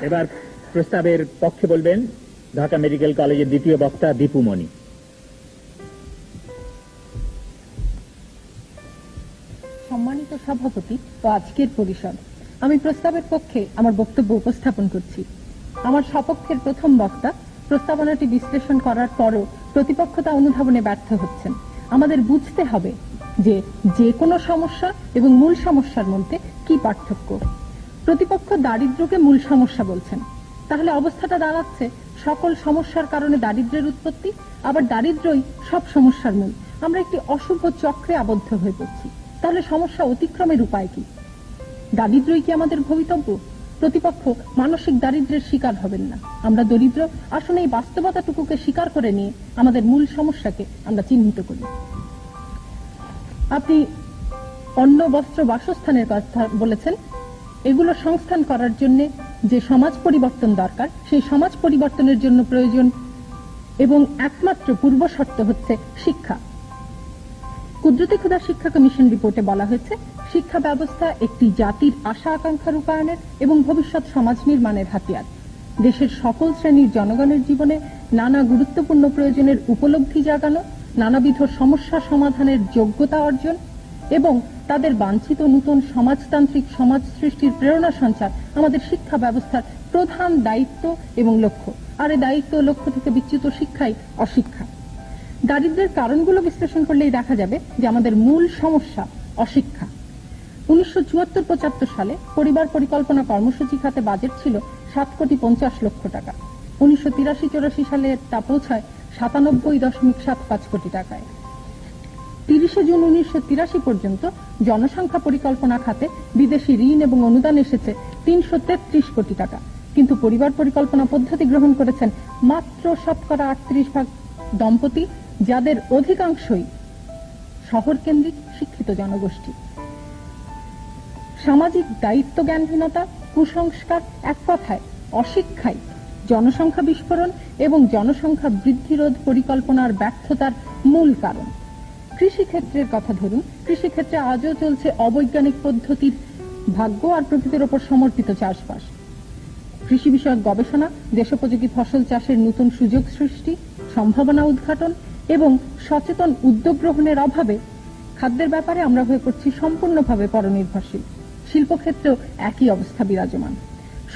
এবার প্রস্তাবের পক্ষে বলবেন ঢাকা মেডিকেল কলেজের দ্বিতীয় বক্তা দীপু মণি সম্মানিত সভাপতি ও আজকের পরিষদ। আমি প্রস্তাবের পক্ষে আমার বক্তব্য উপস্থাপন করছি। আমার সপক্ষের প্রথম বক্তা প্রস্তাবনাটি বিশ্লেষণ করার পরও প্রতিপক্ষতা অনুধাবনে ব্যর্থ হচ্ছেন। আমাদের বুঝতে হবে যে যে কোনো সমস্যা এবং মূল সমস্যার মধ্যে কি পার্থক্য। প্রতিপক্ষ দারিদ্রকে মূল সমস্যা বলছেন। তাহলে অবস্থাটা দাঁড়াচ্ছে সকল সমস্যার কারণে দারিদ্র্যের উৎপত্তি, আবার দারিদ্র্যই সব সমস্যার মূল। আমরা একটি অশুভ চক্রে আবদ্ধ হয়ে পড়ছি। তাহলে সমস্যা অতিক্রমের উপায় কি? দারিদ্র্যই কি আমাদের ভবিতব্য? প্রতিপক্ষ মানসিক দারিদ্র্যের শিকার হবেন না। আমরা দরিদ্র আসলে এই বাস্তবতাটুকুকে স্বীকার করে নিয়ে আমাদের মূল সমস্যাকে আমরা চিহ্নিত করি। আপনি অন্ন, বস্ত্র, বাসস্থানের কথা বলেছেন। এগুলো সংস্থান করার জন্য যে সমাজ পরিবর্তন দরকার, সেই সমাজ পরিবর্তনের জন্য প্রয়োজন এবং একমাত্র পূর্ব শর্ত হচ্ছে শিক্ষা। কুদরতি ক্ষুদা শিক্ষা কমিশন রিপোর্টে বলা হয়েছে, শিক্ষা ব্যবস্থা একটি জাতির আশা আকাঙ্ক্ষা রূপায়ণের এবং ভবিষ্যৎ সমাজ নির্মাণের হাতিয়ার। দেশের সকল শ্রেণির জনগণের জীবনে নানা গুরুত্বপূর্ণ প্রয়োজনের উপলব্ধি জাগানো, নানাবিধ সমস্যা সমাধানের যোগ্যতা অর্জন এবং তাদের বাঞ্ছিত নূতন সমাজতান্ত্রিক সমাজ সৃষ্টির প্রেরণা সঞ্চার আমাদের শিক্ষা ব্যবস্থার প্রধান দায়িত্ব এবং লক্ষ্য। আর এই দায়িত্ব লক্ষ্য থেকে বিচ্যুত শিক্ষাই অশিক্ষা। দারিদ্র্যের কারণগুলো বিশ্লেষণ করলেই দেখা যাবে যে আমাদের মূল সমস্যা অশিক্ষা। উনিশশো চুয়াত্তর পঁচাত্তর সালে পরিবার পরিকল্পনা কর্মসূচি খাতে বাজেট ছিল সাত কোটি পঞ্চাশ লক্ষ টাকা। উনিশশো তিরাশি চৌরাশি সালে তা পৌঁছায় সাতানব্বই দশমিক সাত পাঁচ কোটি টাকায়। তিরিশে জুন উনিশশো তিরাশি পর্যন্ত জনসংখ্যা পরিকল্পনা খাতে বিদেশি ঋণ এবং অনুদান এসেছে তিনশো তেত্রিশ কোটি টাকা। কিন্তু পরিবার পরিকল্পনা পদ্ধতি গ্রহণ করেছেন মাত্র শতকরা আটত্রিশ ভাগ দম্পতি, যাদের অধিকাংশই শহর কেন্দ্রিক শিক্ষিত জনগোষ্ঠী। সামাজিক দায়িত্ব জ্ঞানহীনতা কুসংস্কার এক কথায় অশিক্ষাই জনসংখ্যা বিস্ফোরণ এবং জনসংখ্যা বৃদ্ধিরোধ পরিকল্পনার ব্যর্থতার মূল কারণ। কৃষিক্ষেত্রের কথা ধরুন, কৃষিক্ষেত্রে আজও চলছে অবৈজ্ঞানিক পদ্ধতির ভাগ্য আর প্রকৃতির ওপর সমর্পিত চাষবাস। কৃষি বিষয়ক গবেষণা, দেশোপযোগী ফসল চাষের নতুন সুযোগ সৃষ্টি, সম্ভাবনা উদ্ঘাটন এবং সচেতন উদ্যোগ গ্রহণের অভাবে খাদ্যের ব্যাপারে আমরা হয়ে পড়ছি সম্পূর্ণভাবে পরনির্ভরশীল। শিল্পক্ষেত্রেও একই অবস্থা বিরাজমান।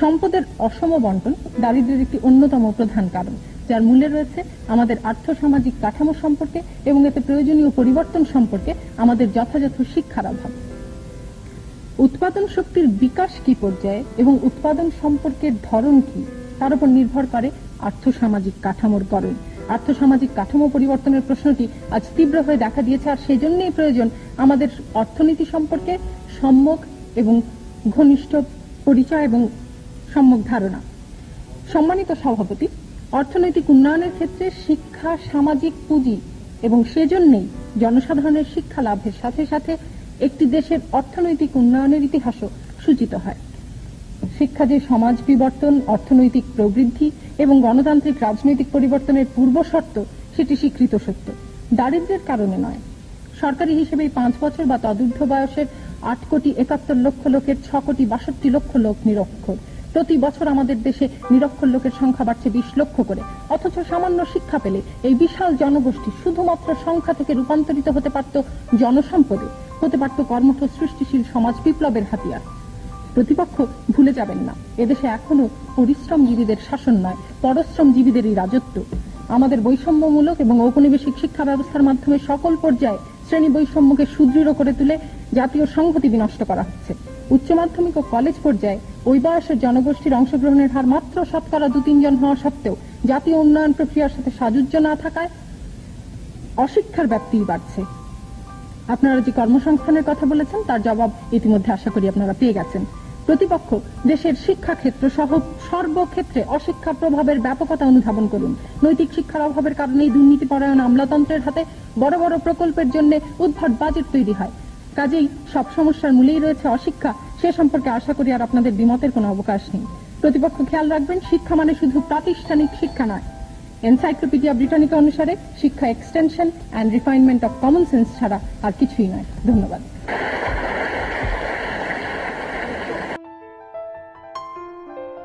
সম্পদের অসম বন্টন দারিদ্র্যের একটি অন্যতম প্রধান কারণ। যার মূলে রয়েছে আমাদের আর্থসামাজিক কাঠামো সম্পর্কে এবং এতে প্রয়োজনীয় পরিবর্তন সম্পর্কে আমাদের যথাযথ শিক্ষার অভাব। উৎপাদন শক্তির বিকাশ কি পর্যায়ে এবং উৎপাদন সম্পর্কের ধরন কি, তার উপর নির্ভর করে আর্থসামাজিক কাঠামোর গড়ন। আর্থসামাজিক কাঠামো পরিবর্তনের প্রশ্নটি আজ তীব্র হয়ে দেখা দিয়েছে আর সেই জন্যই প্রয়োজন আমাদের অর্থনীতি সম্পর্কে সম্যক এবং ঘনিষ্ঠ পরিচয় এবং সম্যক ধারণা। সম্মানিত সভাপতি অর্থনৈতিক উন্নয়নের ক্ষেত্রে শিক্ষা, সামাজিক পুঁজি এবং সেজন্যই জনসাধারণের শিক্ষা লাভের সাথে সাথে একটি দেশের অর্থনৈতিক উন্নয়নের ইতিহাসও সূচিত হয়। শিক্ষা যে সমাজ বিবর্তন, অর্থনৈতিক প্রবৃদ্ধি এবং গণতান্ত্রিক রাজনৈতিক পরিবর্তনের পূর্ব শর্ত, সেটি স্বীকৃত সত্য। দারিদ্র্যের কারণে নয়। সরকারি হিসেবে পাঁচ বছর বা তদূর্ধ্ব বয়সের আট কোটি একাত্তর লক্ষ লোকের ছ কোটি বাষট্টি লক্ষ লোক নিরক্ষর। প্রতি বছর আমাদের দেশে নিরক্ষর লোকের সংখ্যা বাড়ছে বিশ লক্ষ করে। অথচ সামান্য শিক্ষা পেলে এই বিশাল জনগোষ্ঠী শুধুমাত্র সংখ্যা থেকে রূপান্তরিত হতে পারত জনসম্পদে, হতে পারত কর্মঠ সৃষ্টিশীল সমাজ বিপ্লবের হাতিয়ার। প্রতিপক্ষ ভুলে যাবেন না, এদেশে এখনও পরিশ্রমজীবীদের শাসন নয়, পরশ্রমজীবীদেরই রাজত্ব। আমাদের বৈষম্যমূলক এবং ঔপনিবেশিক শিক্ষা ব্যবস্থার মাধ্যমে সকল পর্যায়ে শ্রেণি বৈষম্যকে সুদৃঢ় করে তুলে জাতীয় সংহতি বিনষ্ট করা হচ্ছে। উচ্চ মাধ্যমিক ও কলেজ পর্যায়ে ওই বয়সের জনগোষ্ঠীর অংশগ্রহণের হার মাত্র শতকরা দু তিনজন হওয়া সত্ত্বেও জাতীয় উন্নয়ন প্রক্রিয়ার সাথে সাযুজ্য না থাকায় অশিক্ষার ব্যাপ্তিই বাড়ছে। আপনারা যে কর্মসংস্থানের কথা বলেছেন, তার জবাব ইতিমধ্যে আশা করি আপনারা পেয়ে গেছেন। প্রতিপক্ষ, দেশের শিক্ষা ক্ষেত্র সহ সর্বক্ষেত্রে অশিক্ষা প্রভাবের ব্যাপকতা অনুধাবন করুন। নৈতিক শিক্ষার অভাবের কারণেই দুর্নীতি পরায়ণ আমলাতন্ত্রের হাতে বড় বড় প্রকল্পের জন্য উদ্ভট বাজেট তৈরি হয়। কাজেই সব সমস্যার মূলেই রয়েছে অশিক্ষা। সে সম্পর্কে আশা করি আর আপনাদের বিমতের কোনো অবকাশ নেই। প্রতিপক্ষ খেয়াল রাখবেন, শিক্ষা মানে শুধু প্রাতিষ্ঠানিক শিক্ষা নয়। এনসাইক্লোপিডিয়া ব্রিটানিকা অনুসারে শিক্ষা extension and refinement of common sense ছাড়া আর কিছুই নয়। ধন্যবাদ।